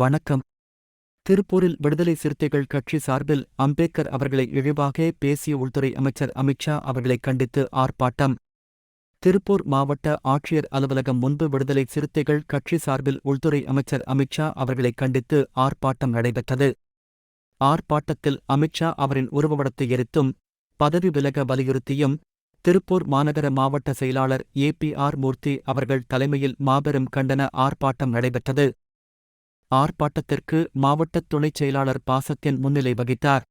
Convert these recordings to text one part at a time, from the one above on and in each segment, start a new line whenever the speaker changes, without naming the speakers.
வணக்கம். திருப்பூரில் விடுதலை சிறுத்தைகள் கட்சி சார்பில் அம்பேத்கர் அவர்களை இழிவாக பேசிய உள்துறை அமைச்சர் அமித்ஷா அவர்களை கண்டித்து ஆர்ப்பாட்டம். திருப்பூர் மாவட்ட ஆட்சியர் அலுவலகம் முன்பு விடுதலை சிறுத்தைகள் கட்சி சார்பில் உள்துறை அமைச்சர் அமித்ஷா அவர்களை கண்டித்து ஆர்ப்பாட்டம் நடைபெற்றது. ஆர்ப்பாட்டத்தில் அமித்ஷா அவரின் உருவப்படத்தை எரித்தும் பதவி விலக வலியுறுத்தியும் திருப்பூர் மாநகர மாவட்ட செயலாளர் ஏ பி ஆர் மூர்த்தி அவர்கள் தலைமையில் மாபெரும் கண்டன ஆர்ப்பாட்டம் நடைபெற்றது. ஆர்ப்பாட்டத்திற்கு மாவட்ட துணைச் செயலாளர் பாசத்தின் முன்னிலை வகித்தார்.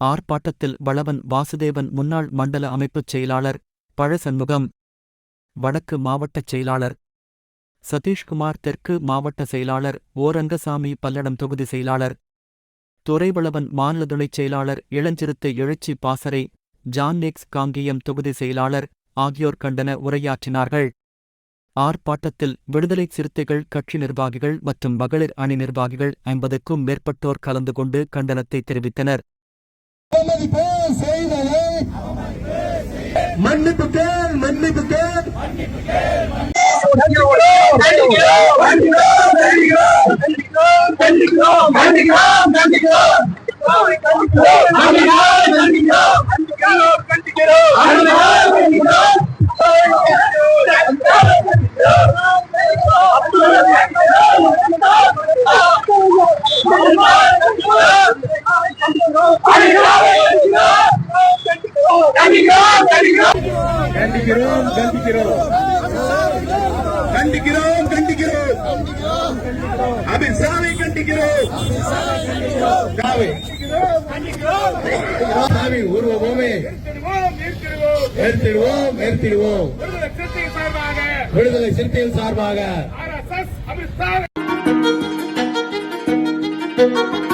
ஆர்ப்பாட்டத்தில் வளவன் வாசுதேவன் முன்னாள் மண்டல அமைப்புச் செயலாளர் பழசண்முகம் வடக்கு மாவட்டச் செயலாளர் சதீஷ்குமார் தெற்கு மாவட்ட செயலாளர் ஓரங்கசாமி பல்லடம் தொகுதி செயலாளர் துறைவளவன் மாநில துணைச் செயலாளர் இளஞ்சிறுத்தை எழுச்சி பாசறை ஜான் காங்கியம் காங்கேயம் தொகுதி செயலாளர் ஆகியோர் கண்டன உரையாற்றினார்கள். ஆர்ப்பாட்டத்தில் விடுதலை சிறுத்தைகள் கட்சி நிர்வாகிகள் மற்றும் மகளிர் அணி நிர்வாகிகள் ஐம்பதுக்கும் மேற்பட்டோர் கலந்து கொண்டு கண்டனத்தை தெரிவித்தனர்.
மன்னிப்பு கண்டிக்கிறோம் கண்டிக்கிறோம் கண்டிக்கிறோம் கண்டிக்கிறோம் அபிசாமி கண்டிக்கிறோம் சாமி சாமி உருவமே நிறுத்திடுவோம் நிறுத்திடுவோம் விடுதலை சிறுத்தைகள் சார்பாக
Thank you.